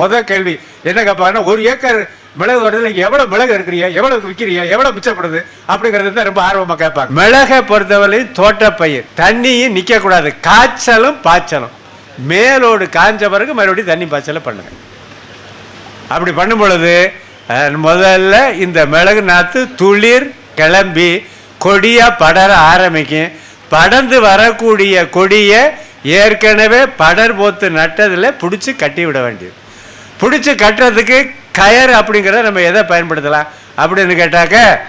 முதல் கேள்வி. என்ன கேட்பாங்கன்னா ஒரு ஏக்கர் மிளகு வருது நீங்கள் எவ்வளோ மிளகு இருக்கிறீங்க எவ்வளோ விற்கிறீங்க எவ்வளோ மிச்சப்படுது? அப்படிங்கிறது தான் ரொம்ப ஆர்வமாக கேட்பாங்க மிளகை பொறுத்தவரை தோட்டப்பயிர். தண்ணியும் நிற்கக்கூடாது காய்ச்சலும் பாய்ச்சலும். மேலோடு காய்ஞ்ச பிறகு மறுபடியும் தண்ணி பாய்ச்சலை பண்ணுங்க. அப்படி பண்ணும் பொழுது முதல்ல இந்த மிளகு நாற்று துளிர் கிளம்பி கொடியாக படர ஆரம்பிக்கும். படர்ந்து வரக்கூடிய கொடியை ஏற்கனவே படர் போத்து நட்டதில் பிடிச்சி கட்டி விட வேண்டியது. பிடிச்சி கட்டுறதுக்கு கயர் அப்படிங்கிறத நம்ம எதை பயன்படுத்தலாம்? அப்படின்னு கேட்டாக்க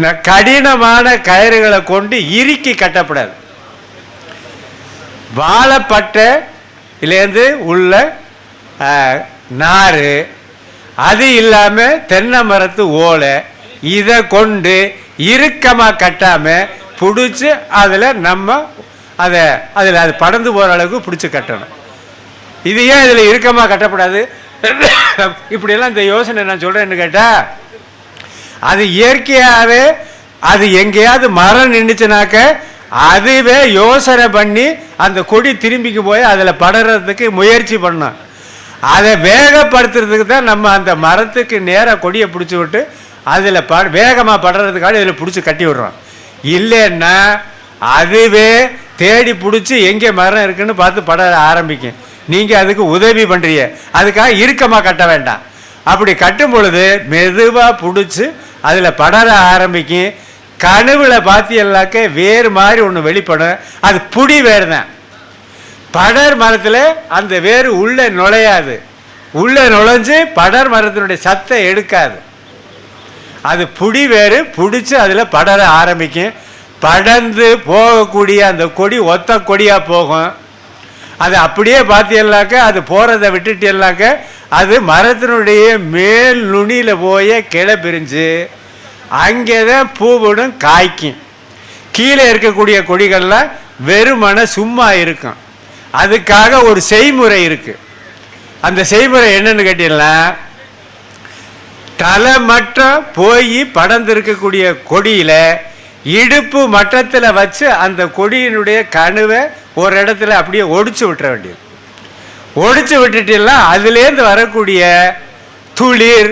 ந- கடினமான கயிறுகளை கொண்டு இறுக்கி கட்டப்படாது. வாழைப்பட்டையிலேருந்து உள்ள நார் அது இல்லாமல் தென்னை மரத்து ஓலை இதை கொண்டு இறுக்கமாக கட்டாமல் பிடிச்சி அதில் நம்ம அதை அதில் அது படர்ந்து போகிற அளவுக்கு பிடிச்சி கட்டணும். இது ஏன் இதில் இறுக்கமாக கட்டப்படாது? இப்படியெல்லாம் இந்த யோசனை நான் சொல்கிறேன்னு கேட்டால் அது இயற்கையாகவே அது எங்கேயாவது மரம் நின்றுச்சுனாக்க அதுவே யோசனை பண்ணி அந்த கொடி திரும்பிக்கு போய் அதில் படறதுக்கு முயற்சி பண்ணும் அதை வேகப்படுத்துறதுக்கு தான் நம்ம அந்த மரத்துக்கு நேராக கொடியை பிடிச்சி விட்டு அதில் ப வேகமாக படுறதுக்காக இதில் பிடிச்சி கட்டி விடுறோம். இல்லைன்னா அதுவே தேடி பிடிச்சி எங்கே மரம் இருக்குன்னு பார்த்து பட ஆரம்பிக்கும். நீங்கள் அதுக்கு உதவி பண்ணுறீங்க அதுக்காக இறுக்கமாக கட்ட வேண்டாம். அப்படி கட்டும் பொழுது மெதுவாக பிடிச்சி அதில் படர ஆரம்பிக்கும் கனவுல பார்த்தீங்கன்னாக்க வேறு மாதிரி ஒன்று வெளிப்படும். அது புடி வேறு தான் படர் மரத்தில் அந்த வேறு உள்ளே நுழையாது. உள்ளே நுழைஞ்சு படர் மரத்தினுடைய சத்தை எடுக்காது. அது புடி வேறு பிடிச்சி அதில் படர ஆரம்பிக்கும். படர்ந்து போகக்கூடிய அந்த கொடி ஒத்த கொடியாக போகும். அதை அப்படியே பார்த்தீங்கன்னாக்க அது போகிறத விட்டுட்டீங்கன்னாக்க அது மரத்தினுடைய மேல் நுனியில் போய் கிளை பிரிஞ்சு அங்கே தான் பூவிடும் காய்க்கும். கீழே இருக்கக்கூடிய கொடிகள்லாம் வெறுமன சும்மா இருக்கும். அதுக்காக ஒரு செய்முறை இருக்குது அந்த செய்முறை என்னன்னு கேட்டீங்கன்னா தலை மட்டும் போய் படர்ந்து இருக்கக்கூடிய கொடியில் இடுப்பு மட்டத்தில் வச்சு அந்த கொடியினுடைய கணுவை ஒரு இடத்துல அப்படியே ஒடிச்சு விட்டுற வேண்டியது. ஒடிச்சு விட்டுட்டீங்கன்னா அதுலேருந்து வரக்கூடிய துளிர்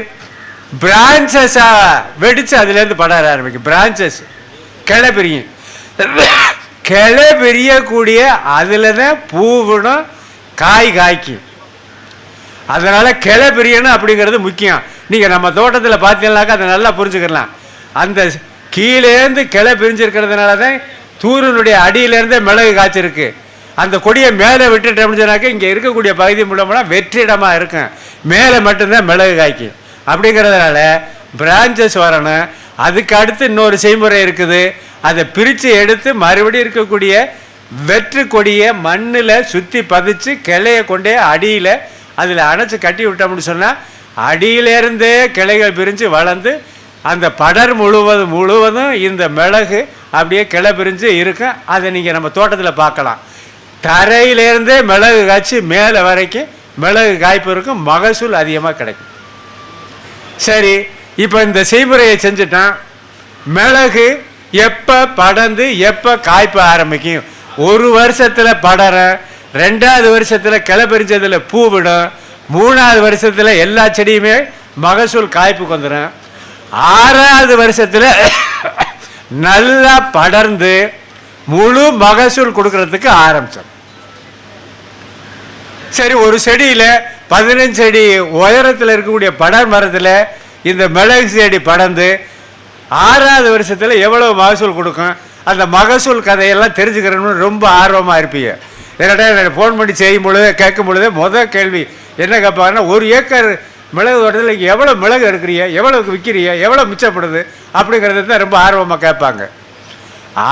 பிரான்ச்சஸாக வெடித்து அதுலேருந்து படர ஆரம்பிக்கும். பிரான்ச்சஸ் கிளை பிரியும். கிளை பிரியக்கூடிய அதில் தான் பூவிடும் காய் காய்க்கும். அதனால் கிளை பிரியணும் அப்படிங்கிறது முக்கியம். நீங்கள் நம்ம தோட்டத்தில் பார்த்தீங்கன்னாக்கா அதை நல்லா புரிஞ்சுக்கலாம். அந்த கீழேருந்து கிளை பிரிஞ்சிருக்கிறதுனால தான் தூரனுடைய அடியிலேருந்தே மிளகு காய்ச்சிருக்கு. அந்த கொடியை மேலே விட்டுட்டோம்னு சொன்னாக்க இங்கே இருக்கக்கூடிய பகுதி மூலமாக வெற்றிடமாக இருக்கும். மேலே மட்டும்தான் மிளகு காய்க்கும். அப்படிங்கிறதுனால பிரான்ச்சஸ் வரணும். அதுக்கு அடுத்து இன்னொரு செய்முறை இருக்குது. அதை பிரித்து எடுத்து மறுபடியும் இருக்கக்கூடிய வெற்று கொடியை மண்ணில் சுற்றி பதிச்சு கிளையை கொண்டே அடியில் அதில் அணைச்சி கட்டி விட்டோம்னு சொன்னால் அடியிலேருந்தே கிளைகள் பிரிஞ்சு வளர்ந்து அந்த படர் முழுவதும் முழுவதும் இந்த மிளகு அப்படியே கிளை பிரிஞ்சு இருக்கும் அதை நீங்கள் நம்ம தோட்டத்தில் பார்க்கலாம். தரையிலேருந்தே மிளகு காய்ச்சி மேலே வரைக்கும் மிளகு காய்ப்பு இருக்கும். மகசூல் அதிகமாக கிடைக்கும். சரி இப்போ இந்த செய்முறையை செஞ்சுட்டான் மிளகு எப்போ படர்ந்து எப்போ காய்ப்ப ஆரம்பிக்கும்? ஒரு வருஷத்தில் படர ரெண்டாவது வருஷத்தில் கிளை பிரிஞ்சதில் பூ விடும் மூணாவது வருஷத்தில் எல்லா செடியுமே மகசூல் காய்ப்புக்கு வந்துடும். ஆறாவது வருஷத்தில் நல்லா படர்ந்து முழு மகசூல் கொடுக்கறதுக்கு ஆரம்பிச்சோம். சரி ஒரு செடியில் பதினஞ்சு அடி உயரத்தில் இருக்கக்கூடிய படர் மரத்தில் இந்த மிளகு செடி படர்ந்து ஆறாவது வருஷத்தில் எவ்வளோ மகசூல் கொடுக்கும் அந்த மகசூல் கதையெல்லாம் தெரிஞ்சுக்கிறணும்னு ரொம்ப ஆர்வமாக இருப்பீங்க. என்னடா ஃபோன் பண்ணி செய்யும் பொழுது கேட்கும் பொழுது முதல் கேள்வி என்ன கேட்பாங்கன்னா ஒரு ஏக்கர் மிளகு தோட்டத்தில் எவ்வளோ மிளகு எடுக்கிறிய எவ்வளோக்கு விற்கிறீங்க எவ்வளோ மிச்சப்படுது அப்படிங்கிறது தான் ரொம்ப ஆர்வமாக கேட்பாங்க.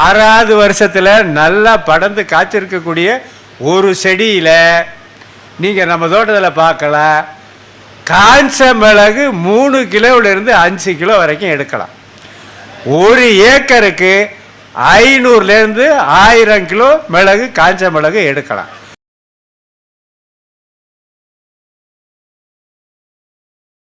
ஆறாவது வருஷத்தில் நல்லா படந்து காய்ச்சிருக்கக்கூடிய ஒரு செடியில் நீங்கள் நம்ம தோட்டத்தில் பார்க்கலாம் காஞ்ச மிளகு மூணு கிலோவிலேருந்து அஞ்சு கிலோ வரைக்கும் எடுக்கலாம். ஒரு ஏக்கருக்கு ஐநூறுலேருந்து ஆயிரம் கிலோ மிளகு காஞ்ச மிளகு எடுக்கலாம்.